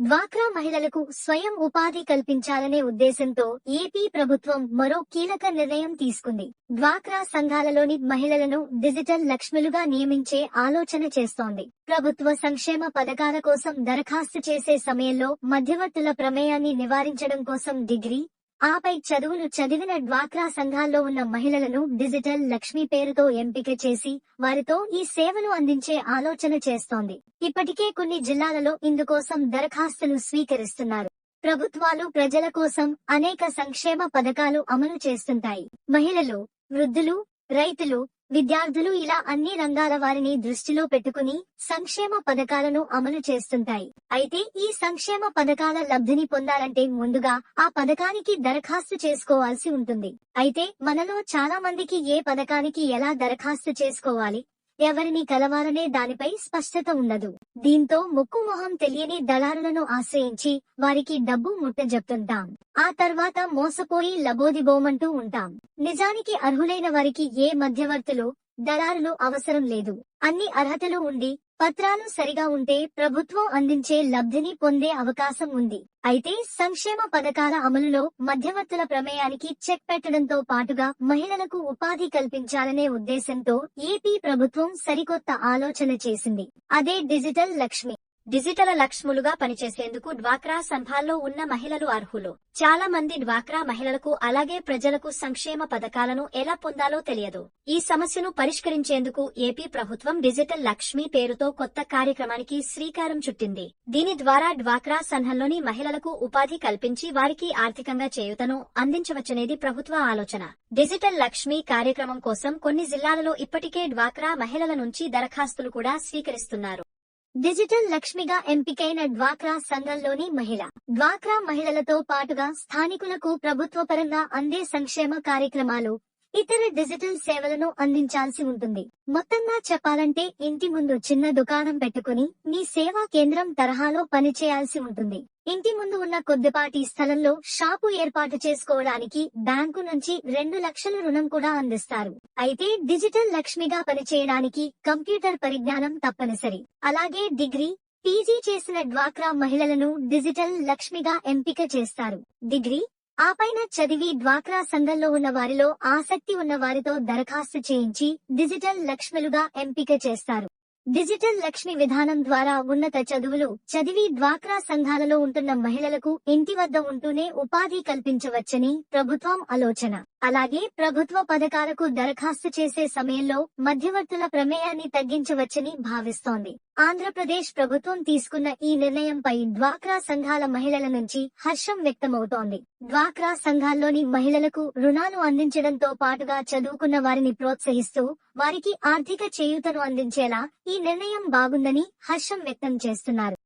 డ్వాక్రా మహిళలకు స్వయం ఉపాధి కల్పించాలనే ఉద్దేశంతో ఏపీ ప్రభుత్వం మరో కీలక నిర్ణయం తీసుకుంది. డ్వాక్రా సంఘాలలోని మహిళలను డిజిటల్ లక్ష్ములుగా నియమించే ఆలోచన చేస్తోంది. ప్రభుత్వ సంక్షేమ పథకాల కోసం దరఖాస్తు చేసే సమయంలో మధ్యవర్తుల ప్రమేయాన్ని నివారించడం కోసం డిగ్రీ ఆపై చదువులు చదివిన డ్వాక్రా సంఘాల్లో ఉన్న మహిళలను డిజిటల్ లక్ష్మి పేరుతో ఎంపిక చేసి వారితో ఈ సేవలు అందించే ఆలోచన చేస్తోంది. ఇప్పటికే కొన్ని జిల్లాలలో ఇందుకోసం దరఖాస్తులు స్వీకరిస్తున్నారు. ప్రభుత్వాలు ప్రజల కోసం అనేక సంక్షేమ పథకాలు అమలు చేస్తుంటాయి. మహిళలు వృద్ధులు రైతులు విద్యార్థులు ఇలా అన్ని రంగాల వారిని దృష్టిలో పెట్టుకుని సంక్షేమ పథకాలను అమలు చేస్తుంటాయి. అయితే ఈ సంక్షేమ పథకాల లబ్ధిని పొందాలంటే ముందుగా ఆ పథకానికి దరఖాస్తు చేసుకోవాల్సి ఉంటుంది. అయితే మనలో చాలా మందికి ఏ పథకానికి ఎలా దరఖాస్తు చేసుకోవాలి? ఎవరిని కలవాలనే దానిపై స్పష్టత ఉండదు. దీంతో ముక్కు మొహం తెలియని దళారులను ఆశ్రయించి వారికి డబ్బు ముట్టజెప్తుంటాం. ఆ తర్వాత మోసపోయి లబోదిబోమంటూ ఉంటాం. నిజానికి అర్హులైన వారికి ఏ మధ్యవర్తులు దళారులు అవసరం లేదు. అన్ని అర్హతలు ఉండి పత్రాలు సరిగా ఉంటే ప్రభుత్వం అందించే లబ్ధిని పొందే అవకాశం ఉంది. అయితే సంక్షేమ పథకాల అమలులో మధ్యవర్తుల ప్రమేయానికి చెక్ పెట్టడంతో పాటుగా మహిళలకు ఉపాధి కల్పించాలనే ఉద్దేశంతో ఏపీ ప్రభుత్వం సరికొత్త ఆలోచన చేసింది. అదే డిజిటల్ లక్ష్మి. డిజిటల్ లక్ష్ములుగా పనిచేసేందుకు డ్వాక్రా సంఘాల్లో ఉన్న మహిళలు అర్హులు. చాలా మంది డ్వాక్రా మహిళలకు అలాగే ప్రజలకు సంక్షేమ పథకాలను ఎలా పొందాలో తెలియదు. ఈ సమస్యను పరిష్కరించేందుకు ఏపీ ప్రభుత్వం డిజిటల్ లక్ష్మి పేరుతో కొత్త కార్యక్రమానికి శ్రీకారం చుట్టింది. దీని ద్వారా డ్వాక్రా సంఘంలోని మహిళలకు ఉపాధి కల్పించి వారికి ఆర్థికంగా చేయూతను అందించవచ్చనేది ప్రభుత్వ ఆలోచన. డిజిటల్ లక్ష్మి కార్యక్రమం కోసం కొన్ని జిల్లాలలో ఇప్పటికే డ్వాక్రా మహిళల నుంచి దరఖాస్తులు కూడా స్వీకరిస్తున్నారు. డిజిటల్ లక్ష్మిగా ఎంపికైన డ్వాక్రా సంఘంలోని మహిళ. డ్వాక్రా మహిళలతో పాటుగా స్థానికులకు ప్రభుత్వపరంగా అందే సంక్షేమ కార్యక్రమాలు ఇతర డిజిటల్ సేవలను అందించాల్సి ఉంటుంది. మొత్తంగా చెప్పాలంటే ఇంటి ముందు చిన్న దుకాణం పెట్టుకుని మీ సేవా కేంద్రం తరహాలో పనిచేయాల్సి ఉంటుంది. ఇంటి ముందు ఉన్న కొద్దిపాటి స్థలంలో షాపు ఏర్పాటు చేసుకోవడానికి బ్యాంకు నుంచి రెండు లక్షల రుణం కూడా అందిస్తారు. అయితే డిజిటల్ లక్ష్మిగా పనిచేయడానికి కంప్యూటర్ పరిజ్ఞానం తప్పనిసరి. అలాగే డిగ్రీ పీజీ చేసిన డ్వాక్రా మహిళలను డిజిటల్ లక్ష్మిగా ఎంపిక చేస్తారు. డిగ్రీ ఆ పైన చదివి డ్వాక్రా సంఘంలో ఉన్న వారిలో ఆసక్తి ఉన్న వారితో దరఖాస్తు చేయించి డిజిటల్ లక్ష్మిలుగా ఎంపిక చేస్తారు. డిజిటల్ లక్ష్మి విధానం ద్వారా ఉన్నత చదువులు చదివి డ్వాక్రా సంఘాలలో ఉంటున్న మహిళలకు ఇంటి వద్ద ఉంటూనే ఉపాధి కల్పించవచ్చని ప్రభుత్వం ఆలోచన. అలాగే ప్రభుత్వ పథకాలకు దరఖాస్తు చేసే సమయంలో మధ్యవర్తుల ప్రమేయాన్ని తగ్గించవచ్చని భావిస్తోంది. ఆంధ్రప్రదేశ్ ప్రభుత్వం తీసుకున్న ఈ నిర్ణయంపై డ్వాక్రా సంఘాల మహిళల నుంచి హర్షం వ్యక్తమవుతోంది. డ్వాక్రా సంఘాల్లోని మహిళలకు రుణాలు అందించడంతో పాటుగా చదువుకున్న వారిని ప్రోత్సహిస్తూ వారికి ఆర్థిక చేయూతను అందించేలా ఈ నిర్ణయం బాగుందని హర్షం వ్యక్తం చేస్తున్నారు.